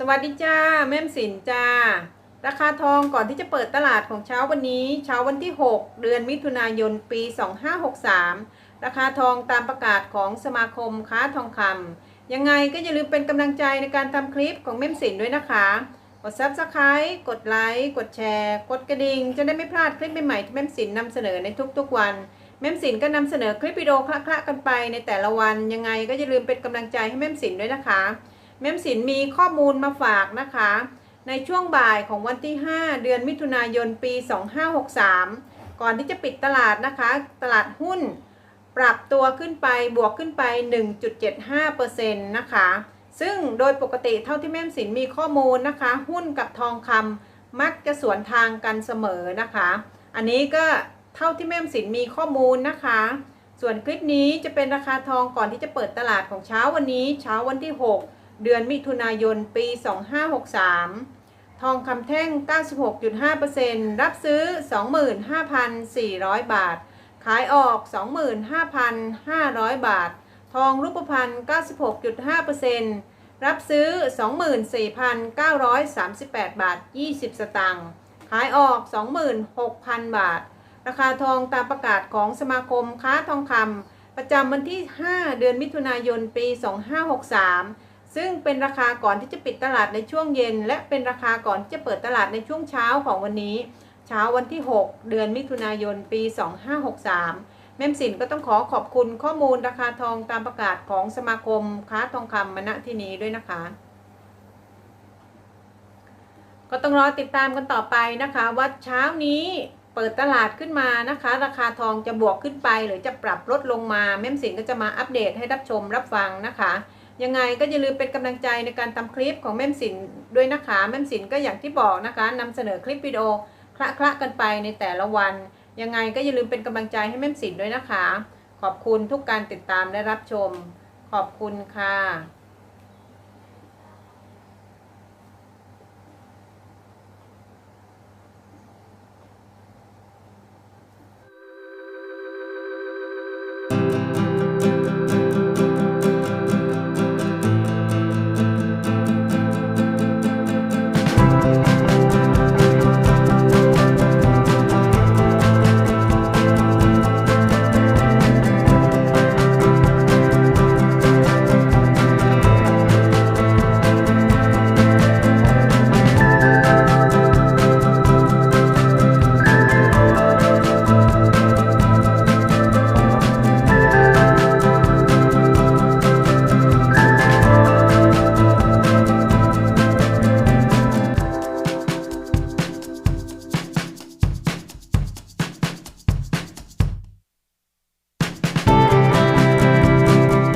สวัสดีจ้าแม่มสินจ้า ราคาทองก่อนที่จะเปิดตลาดของเช้าวันนี้ เช้าวันที่ 6 เดือนมิถุนายนปี 2563 ราคาทองตามประกาศของสมาคมค้าทองคำยังไงก็อย่าลืมเป็นกำลังใจในการทำคลิปของแม่มสินด้วยนะคะ กด Subscribe กดไลค์กดแชร์ กดกระดิ่ง จะได้ไม่พลาดคลิปใหม่ๆที่แม่มสินนำเสนอในทุกๆวันแม่มสินก็นำเสนอคลิปวิดีโอคละๆกันไปในแต่ละวันยังไงก็อย่าลืมเป็นกำลังใจให้แม่มสินด้วยนะคะ แม่มสินมีข้อมูลมาฝากนะคะ ในช่วงบ่ายของวันที่ 5 เดือนมิถุนายนปี 2563 ก่อนที่จะปิดตลาดนะคะ ตลาดหุ้น ปรับตัวขึ้นไปบวกขึ้นไป 1.75%นะคะ ซึ่งโดยปกติเท่าที่แม่มสินมีข้อมูลนะคะ หุ้นกับทองคำมักจะสวนทางกันเสมอนะคะ อันนี้ก็เท่าที่แม่มสินมีข้อมูลนะคะ ส่วนคลิปนี้จะเป็นราคาทองก่อนที่จะเปิดตลาดของเช้าวันนี้ เช้าวันที่ 6 เดือนมิถุนายนปี 2563 ทองคำแท่ง 96.5%รับซื้อ 25,400 บาท ขายออก 25,500 บาท ทองรูปพรรณ96.5%รับซื้อ 24,938 บาท 20 สตางค์ขายออก 26,000 บาท ราคาทองตามประกาศของสมาคมค้าทองคำประจำวันที่ 5 เดือนมิถุนายนปี 2563 ซึ่งเป็นราคาก่อนที่จะปิดตลาดในช่วงเย็น และเป็นราคาก่อนที่จะเปิดตลาดในช่วงเช้าของวันนี้ เช้าวันที่ 6 เดือนมิถุนายน ปี 2563 แม่มสินก็ต้องขอขอบคุณข้อมูลราคาทองตามประกาศของสมาคมค้าทองคำมณที่นี้ด้วยนะคะ ก็ต้องรอติดตามกันต่อไปนะคะ ว่าเช้านี้เปิดตลาดขึ้นมานะคะ ราคาทองจะบวกขึ้นไป หรือจะปรับลดลงมาแม่มสินก็จะมาอัปเดตให้รับชมรับฟังนะคะ ยังไงก็อย่าลืมเป็นกำลังใจในการทำคลิปของแม่มสินด้วยนะคะแม่มสินก็อย่างที่บอกนะคะนำเสนอคลิปวิดีโอคละคละกันไปในแต่ละวัน ยังไงก็อย่าลืมเป็นกำลังใจให้แม่มสินด้วยนะคะ ขอบคุณทุกการติดตามและรับชม ขอบคุณค่ะ